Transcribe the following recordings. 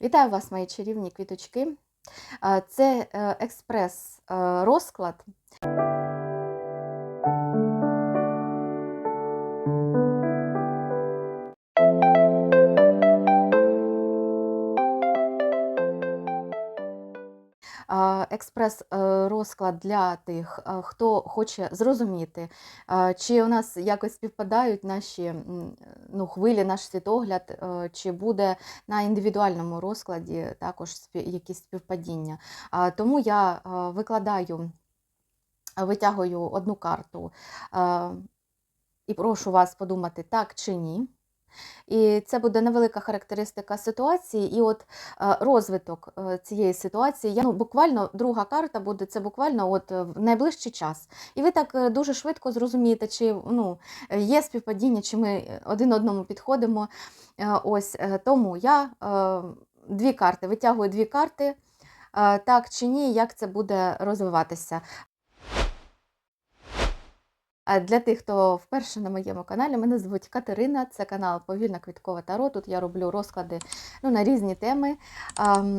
Вітаю вас, мої чарівні квіточки. Е, Це е, експрес-розклад. Експрес-розклад для тих, е, хто хоче зрозуміти, е, чи у нас якось співпадають наші ну, хвилі, наш світогляд, е, чи буде на індивідуальному розкладі також якісь співпадіння. Тому я е, викладаю, витягую одну карту е, і прошу вас подумати, так чи ні. І це буде невелика характеристика ситуації, і от е, розвиток е, цієї ситуації. Я, ну, буквально друга карта буде це буквально от е, в найближчий час. І ви так дуже швидко зрозумієте, чи ну, є співпадіння, чи ми один одному підходимо. Ось тому я дві карти витягую дві карти, так чи ні, як це буде розвиватися. Для тих, хто вперше на моєму каналі, мене звуть Катерина. Це канал Повільна Квіткова Таро. Тут я роблю розклади ну, на різні теми.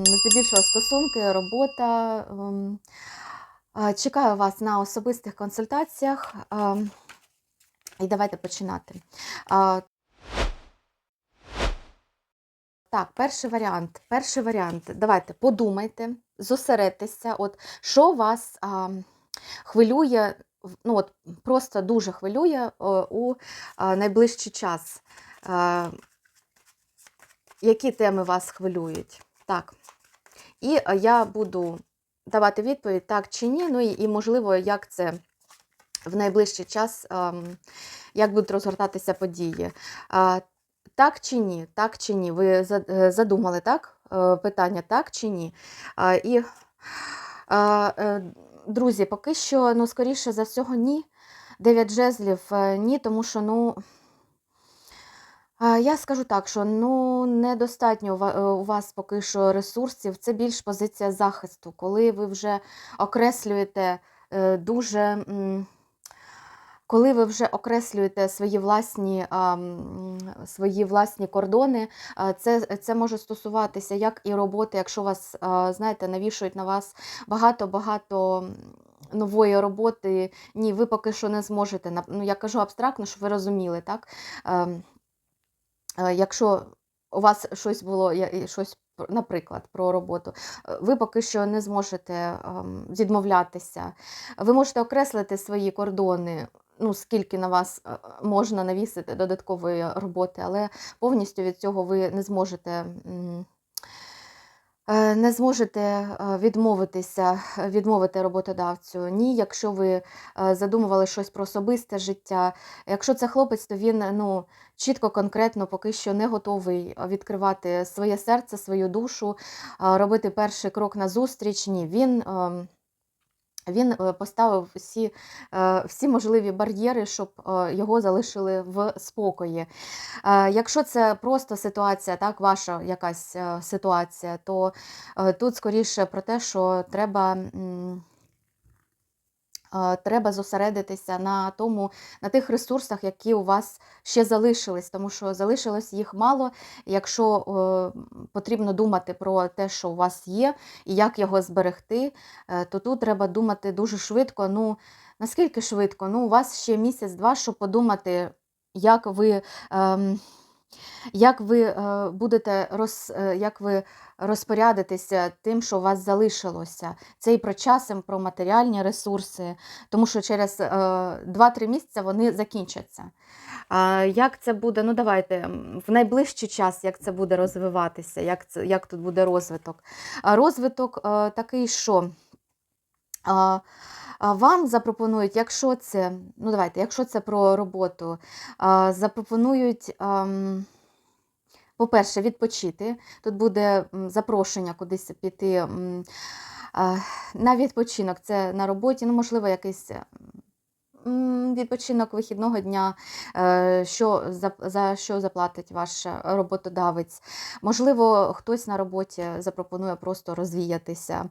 Здебільшого стосунки, робота. Чекаю вас на особистих консультаціях. І давайте починати. Так, перший варіант. Перший варіант. Давайте подумайте, зосередьтеся, от що вас а, хвилює, ну от просто дуже хвилює у найближчий час. Які теми вас хвилюють? Так. І я буду давати відповідь так чи ні, ну і, можливо, як це в найближчий час, як будуть розгортатися події. Так чи ні? Так чи ні? Ви е, задумали так? Е, Питання так чи ні? І, е, друзі, поки що, ну, скоріше за всього, ні. Дев'ять жезлів е, ні, тому що, ну. Я скажу так, що ну недостатньо е, у вас поки що ресурсів. Це більш позиція захисту, коли ви вже окреслюєте е, дуже. Коли ви вже окреслюєте свої власні, свої власні кордони, це, це може стосуватися як і роботи, якщо вас, знаєте, навішують на вас багато-багато нової роботи, ні, ви поки що не зможете. Ну, я кажу абстрактно, щоб ви розуміли, так? Ем, е, Якщо у вас щось було, я- щось, наприклад, про роботу, е, ви поки що не зможете відмовлятися. Ви можете окреслити свої кордони, ну, скільки на вас е, можна навісити додаткової роботи, але повністю від цього ви не зможете. е, Не зможете е, відмовитися, відмовити роботодавцю. Ні, якщо ви задумували щось про особисте життя. Якщо це хлопець, то він ну, чітко, конкретно поки що не готовий відкривати своє серце, свою душу, робити перший крок назустріч. Ні, він. Він е, поставив всі, е, всі можливі бар'єри, щоб е, його залишили в спокої. Якщо це просто ситуація, так, ваша якась ситуація, то тут скоріше про те, що треба. Е, Треба зосередитися на тому, на тих ресурсах, які у вас ще залишились, тому що залишилось їх мало. Якщо е, потрібно думати про те, що у вас є, і як його зберегти, е, то тут треба думати дуже швидко. Ну, наскільки швидко? Ну, у вас ще місяць-два, щоб подумати, як ви. ем, як ви е, будете роз, е, як ви розпорядитеся тим, що у вас залишилося? Це і про час, і про матеріальні ресурси, тому що через е, 2-3 місяці вони закінчаться. Як це буде? Ну, давайте в найближчий час, як це буде розвиватися, як, це, як тут буде розвиток? Розвиток е, такий, що. Вам запропонують, якщо це, ну давайте, якщо це про роботу, запропонують, по-перше, відпочити. Тут буде запрошення кудись піти на відпочинок. Це на роботі, ну, можливо, якийсь відпочинок вихідного дня, е, що, за, за що заплатить ваш роботодавець. Можливо, хтось на роботі запропонує просто розвіятися.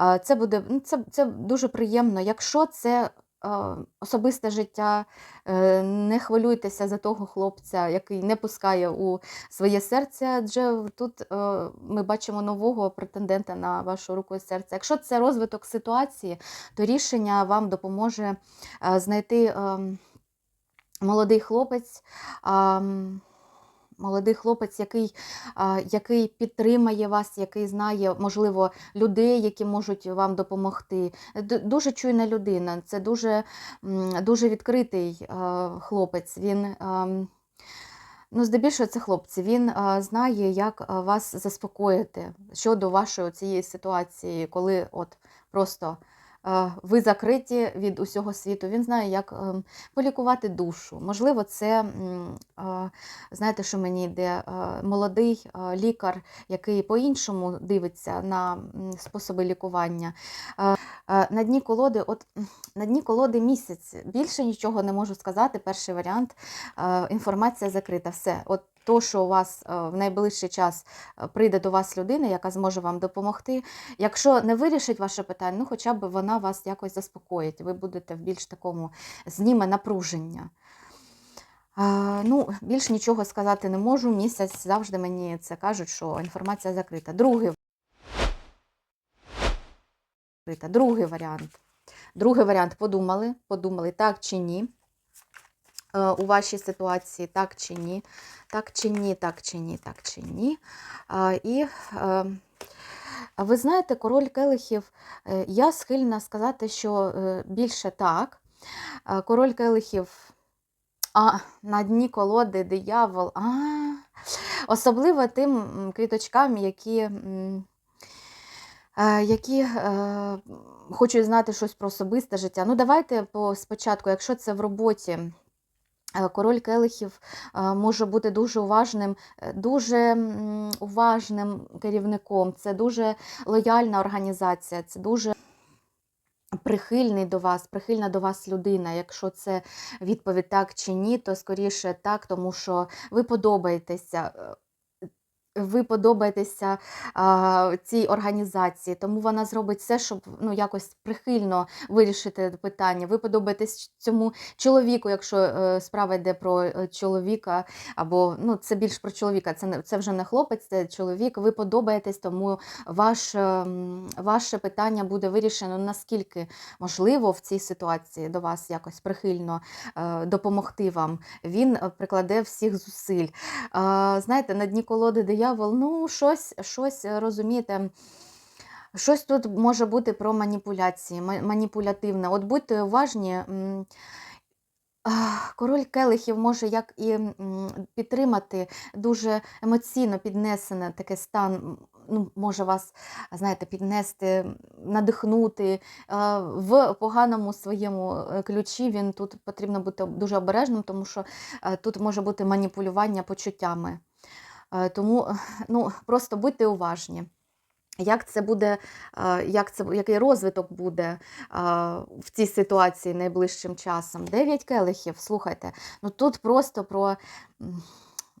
Е, Це буде ну, це, це дуже приємно. Якщо це особисте життя, е, не хвилюйтеся за того хлопця, який не пускає у своє серце, адже тут е, ми бачимо нового претендента на вашу руку і серце. Якщо це розвиток ситуації, то рішення вам допоможе е, знайти ем, молодий хлопець. Молодий хлопець, який, який підтримає вас, який знає, можливо, людей, які можуть вам допомогти. Дуже чуйна людина, це дуже, дуже відкритий хлопець. Він, ну, здебільшого, це хлопці. Він знає, як вас заспокоїти щодо вашої цієї ситуації, коли от просто ви закриті від усього світу. Він знає, як ем, полікувати душу. Можливо, це, е, знаєте, що мені йде, е, молодий е, лікар, який по-іншому дивиться на способи лікування. Е, е, На дні колоди, от на дні колоди місяць. Більше нічого не можу сказати. Перший варіант е, інформація закрита. Все. От то, що у вас е, в найближчий час е, прийде до вас людина, яка зможе вам допомогти. Якщо не вирішить ваше питання, ну хоча б вона вас якось заспокоїть. Ви будете в більш такому зніме напруження. Ну, більш нічого сказати не можу. Місяць завжди мені це кажуть, що інформація закрита. Другий. Другий варіант. Другий варіант подумали, подумали, так чи ні. Е, У вашій ситуації, так чи ні, так чи ні, так чи ні, так чи ні. І е, ви знаєте, король келихів, е, я схильна сказати, що більше так. Король келихів, а на дні колоди диявол. А, особливо тим квіточкам, які. Які хочуть знати щось про особисте життя. Ну, давайте спочатку, якщо це в роботі, король келихів е, може бути дуже уважним, е, дуже уважним керівником. Це дуже лояльна організація, це дуже прихильний до вас, прихильна до вас людина. Якщо це відповідь так чи ні, то скоріше так, тому що ви подобаєтеся. Е, Ви подобаєтеся а, цій організації, тому вона зробить все, щоб ну, якось прихильно вирішити питання. Ви подобаєтесь цьому чоловіку, якщо е, справа йде про е, чоловіка, або ну, це більш про чоловіка, це, це вже не хлопець, це чоловік. Ви подобаєтесь, тому ваш, ем, ваше питання буде вирішено наскільки можливо в цій ситуації до вас якось прихильно е, допомогти вам. Він е, прикладе всіх зусиль. А, знаєте, на дні колоди диявол, ну, щось, щось е, розумієте. Щось тут може бути про маніпуляції, маніпулятивне. От будьте уважні. Король келихів може як і підтримати дуже емоційно піднесене таке стан, ну, може вас, знаєте, піднести, надихнути. В поганому своєму е, ключі він тут потрібно бути дуже обережним, тому що е, тут може бути маніпулювання почуттями. Е, Тому ну, просто будьте уважні. Як це буде, е, як це, який розвиток буде е, в цій ситуації найближчим часом? Дев'ять келихів, слухайте, ну тут просто про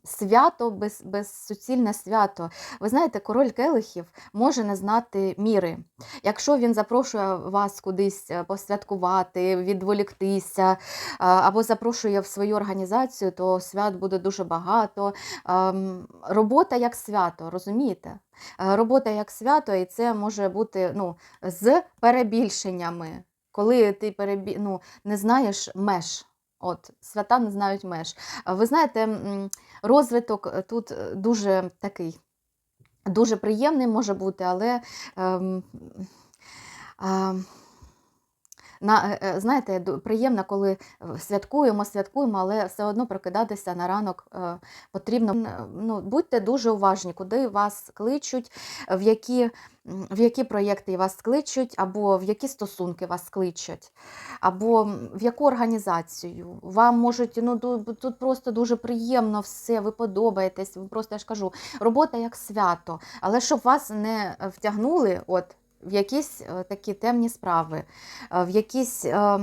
свято, без, безсуцільне свято. Ви знаєте, король келихів може не знати міри. Якщо він запрошує вас кудись е, посвяткувати, відволіктися, е, або запрошує в свою організацію, то свят буде дуже багато. Ем, Робота як свято, розумієте? Е, Робота як свято, і це може бути ну, з перебільшеннями, коли ти перебі... ну, не знаєш меж. От, свята не знають меж. Ви знаєте, розвиток е, тут е, дуже такий, дуже приємний може бути, але ем, а, на, е, е, знаєте, приємно, коли е, святкуємо, святкуємо, але все одно прокидатися на ранок потрібно. Ну, будьте дуже уважні, куди вас кличуть, в які, в які проєкти вас кличуть, або в які стосунки вас кличуть, або в яку організацію. Вам можуть, ну тут просто дуже приємно все, ви подобаєтесь, ви просто я ж кажу, робота як свято, але щоб вас не втягнули, от. В якісь е, такі темні справи, е, в якісь, е,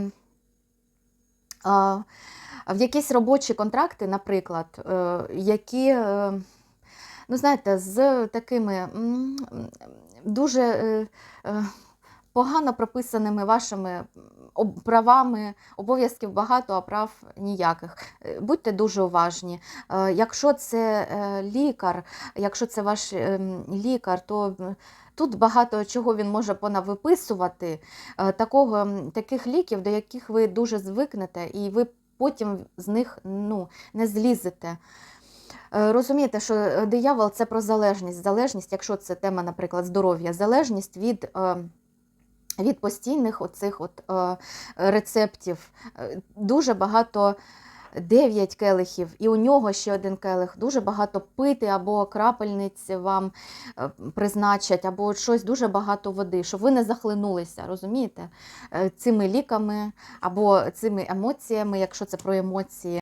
в якісь робочі контракти, наприклад, які, ну знаєте, з такими дуже погано прописаними вашими правами, обов'язків багато, а прав ніяких. Е, Будьте дуже уважні. Е, Якщо це е, лікар, якщо це ваш ем, лікар, то тут багато чого він може понавиписувати, такого, таких ліків, до яких ви дуже звикнете, і ви потім з них ну, не злізете. Розумієте, що диявол це про залежність. Залежність, якщо це тема, наприклад, здоров'я, залежність від. Від постійних оцих от, е, рецептів Е, дуже багато 9 келихів, і у нього ще один келих. Дуже багато пити або крапельниць вам е, призначать, або щось дуже багато води, щоб ви не захлинулися, розумієте? Цими ліками або цими емоціями, якщо це про емоції.